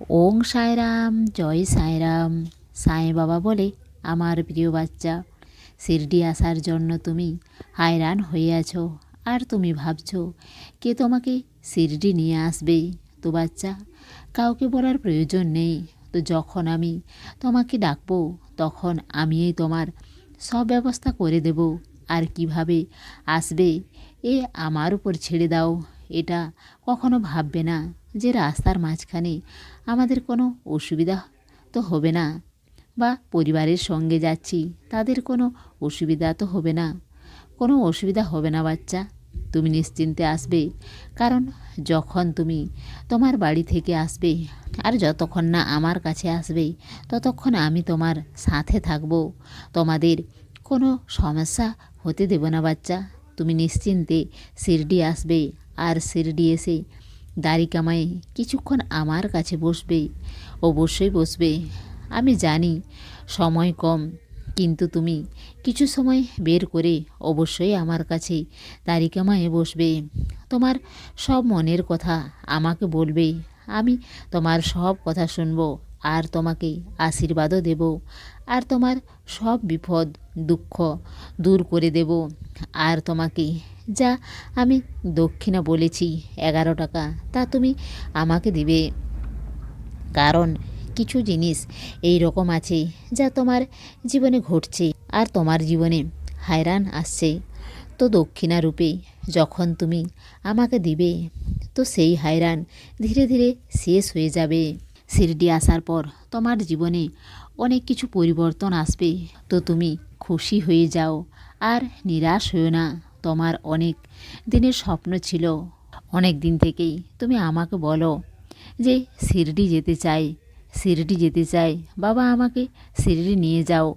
ওং সাঁয়রাম জয় সাঁয়রাম সাঁই বাবা বলে আমার প্রিয় বাচ্চা শিরডি আসার জন্য তুমি হায়রান হয়ে আছো। আর তুমি ভাবছ, কে তোমাকে শিরডি নিয়ে আসবে? তো বাচ্চা, কাউকে বলার প্রয়োজন নেই। তো যখন আমি তোমাকে ডাকবো, তখন আমিই তোমার সব ব্যবস্থা করে দেব। আর কীভাবে আসবে, এ আমার উপর ছেড়ে দাও। এটা কখনো ভাববে না। যে রাস্তার মাঝখানে আমাদের কোনো অসুবিধা তো হবে না বা পরিবারের সঙ্গে যাচ্ছি, তাদের কোনো অসুবিধা তো হবে না। কোনো অসুবিধা হবে না, বাচ্চা। তুমি নিশ্চিন্তে আসবে। কারণ যখন তুমি তোমার বাড়ি থেকে আসবে আর যতক্ষণ না আমার কাছে আসবে, ততক্ষণ আমি তোমার সাথে থাকব। তোমাদের কোনো সমস্যা হতে দেব না, বাচ্চা। তুমি নিশ্চিন্তে শিরডি আসবে। আর শিরডি এসে দাড়ি কামায়ে কিছুক্ষণ আমার কাছে বসবে, অবশ্যই বসবে। আমি জানি সময় কম, কিন্তু তুমি কিছু সময় বের করে অবশ্যই আমার কাছে দাড়ি কামায়ে বসবে। তোমার সব মনের কথা আমাকে বলবে, আমি তোমার সব কথা শুনব, আর তোমাকে আশীর্বাদও দেব, আর তোমার সব বিপদ, দুঃখ দূর করে দেব, আর তোমাকে যা আমি দক্ষিণা বলেছি, এগারো টাকা। তা তুমি আমাকে দিবে। কারণ কিছু জিনিস এই রকম আছে যা তোমার জীবনে ঘটছে আর তোমার জীবনে হায়রান আসছে। তো দক্ষিণা রূপে যখন তুমি আমাকে দিবে, তো সেই হায়রান ধীরে ধীরে শেষ হয়ে যাবে। শিরডি আসার পর তোমার জীবনে অনেক কিছু পরিবর্তন আসবে। তো তুমি খুশি হয়ে যাও আর নিরাশ হয়েও না। তোমার অনেক দিনের স্বপ্ন ছিল। অনেক দিন থেকেই তুমি আমাকে বলো যে শিরডি যেতে চাই শিরডি যেতে চাই। বাবা, আমাকে শিরডি নিয়ে যাও।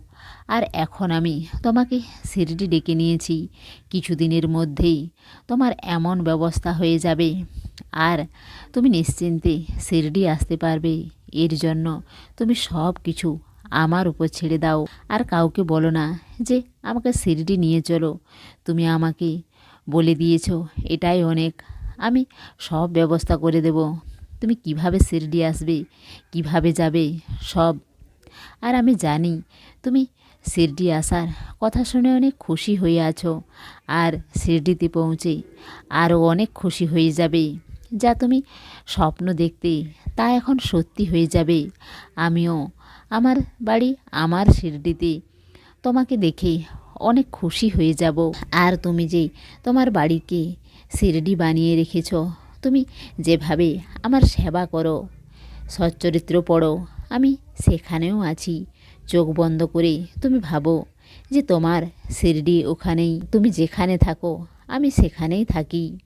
আর এখন আমি তোমাকে শিরডি ডেকে নিয়েছি। কিছুদিনের মধ্যেই তোমার এমন ব্যবস্থা হয়ে যাবে। আর তুমি নিশ্চিন্তে শিরডি আসতে পারবে। এর জন্য তুমি সব কিছু আমার উপর ছেড়ে দাও। আর কাউকে বলো না যে, আমাকে শিরডি নিয়ে চলো। তুমি আমাকে বলে দিয়েছ, এটাই অনেক। আমি সব ব্যবস্থা করে দেব। তুমি কীভাবে শিরডি আসবে? কীভাবে যাবে? সব। আর আমি জানি তুমি শিরডি আসার কথা শুনে অনেক খুশি হয়ে আছো। আর শিরডিতে পৌঁছে আরও অনেক খুশি হয়ে যাবে। যা তুমি স্বপ্ন দেখতে, তা এখন সত্যি হয়ে যাবে। আমিও আমার বাড়ি আমার শিরডিতে তোমাকে দেখে অনেক খুশি হয়ে যাব। আর তুমি যে তোমার বাড়িকে শিরডি বানিয়ে রেখেছ, তুমি যেভাবে আমার সেবা করো, সচ্চরিত্র পড়ো, আমি সেখানেও আছি। চোখ বন্ধ করে তুমি ভাবো যে তোমার শিরডি ওখানেই, তুমি যেখানে থাকো, আমি সেখানেই থাকি।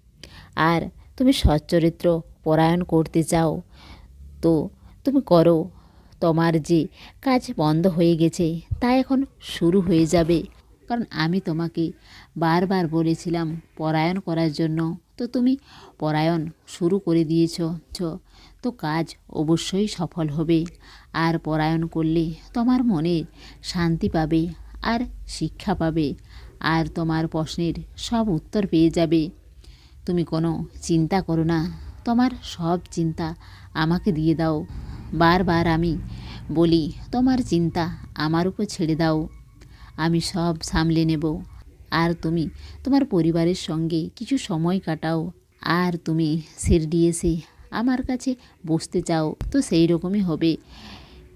আর তুমি সচ্চরিত্র পরায়ণ করতে চাও, তো তুমি করো। তোমার যে কাজ বন্ধ হয়ে গেছে, তা এখন শুরু হয়ে যাবে। কারণ আমি তোমাকে বারবার বলেছিলাম পরায়ণ করার জন্য। তো তুমি পরায়ণ শুরু করে দিয়েছ তো কাজ অবশ্যই সফল হবে। আর পরায়ণ করলে তোমার মনে শান্তি পাবে আর শিক্ষা পাবে। আর তোমার প্রশ্নের সব উত্তর পেয়ে যাবে। তুমি কোনো চিন্তা করো না। তোমার সব চিন্তা আমাকে দিয়ে দাও। বারবার আমি বলি, তোমার চিন্তা আমার উপর ছেড়ে দাও। আমি সব সামলে নেব। আর তুমি তোমার পরিবারের সঙ্গে কিছু সময় কাটাও। আর তুমি শিরডি এসে আমার কাছে বসতে চাও। তো সেই রকমই হবে।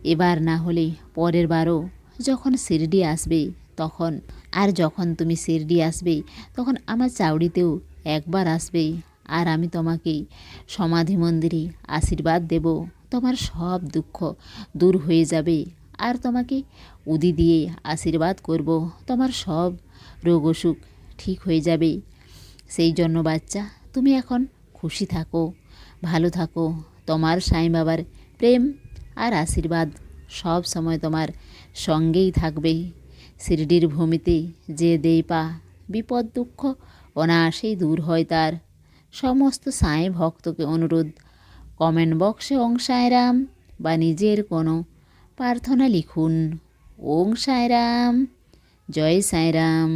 এবার না হলে পরের বারও যখন শিরডি আসবে তখন, আর যখন তুমি শিরডি আসবে তখন আমার চাউড়িতেও একবার আসবে আর আমি তোমাকে সমাধি মন্দিরে আশীর্বাদ দেব। তোমার সব দুঃখ দূর হয়ে যাবে। আর তোমাকে উদি দিয়ে আশীর্বাদ করব। তোমার সব রোগ অসুখ ঠিক হয়ে যাবে। সেই জন্য বাচ্চা, তুমি এখন খুশি থাকো, ভালো থাকো। তোমার সাই বাবার প্রেম আর আশীর্বাদ সব সময় তোমার সঙ্গেই থাকবে। শিরডির ভূমিতে যে দেই পা, বিপদ দুঃখ অনায়াসেই দূর হয় তার। সমস্ত সাঁই ভক্তকে অনুরোধ, কমেন্ট বক্সে ওং সাঁয়রাম বা নিজের কোনো প্রার্থনা লিখুন। ওং সাঁয়রাম জয় সাঁয়রাম